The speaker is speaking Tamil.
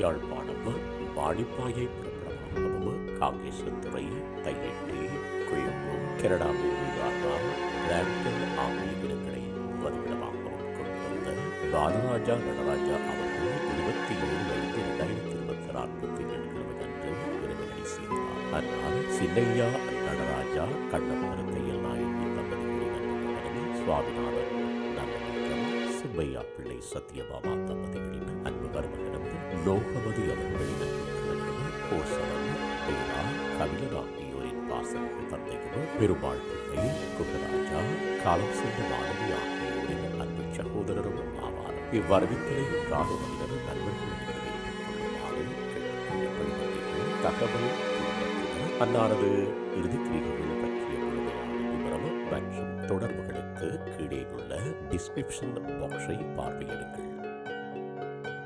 யாழ்ப்பாணம் வாடிப்பாயை பிரபலமாகவும் காங்கேசத்துறை தையட்டி கொழும்பு கனடா பூமிகாரா பிராம்டன் ஆகிய இடங்களை வதிவிடமாகவும் கொண்டிருந்த பாலராஜா நடராஜா அவர்கள் இருபத்தி ஏழு ஐந்து இரண்டாயிரத்தி இருபத்தி நான்கு திங்கட்கிழமை அன்று விருதுகளை செய்தார் ஆனால் சின்னையா நடராஜா கண்ணப்பர் தையல் நாயகி தம்பதி சுவாமிநாதன் நல்ல சுப்பையா பிள்ளை சத்யபாமா தம்பதி மருமகனும் அவர்களின் அன்பு கோசவன் பேரா கவிழன் ஆகியோரின் பாசமிகு தந்தையும் பெருமாள் பிள்ளை குகராஜா காலம் சென்ற மாணவி ஆகியோரின் அன்பு சகோதரரும் ஆவார் இவ்வரவித்தலை உண்டான மனிதர் நண்பர்கள் தகவல் குடும்பத்தினர் அன்னாரது இறுதிக்கிரிகைகள் பற்றிய முழுமையான விவரம் மற்றும் தொடர்புகளுக்கு கீழே உள்ள டிஸ்கிரிப்ஷன் பாக்ஸை பார்வையிடுங்கள்.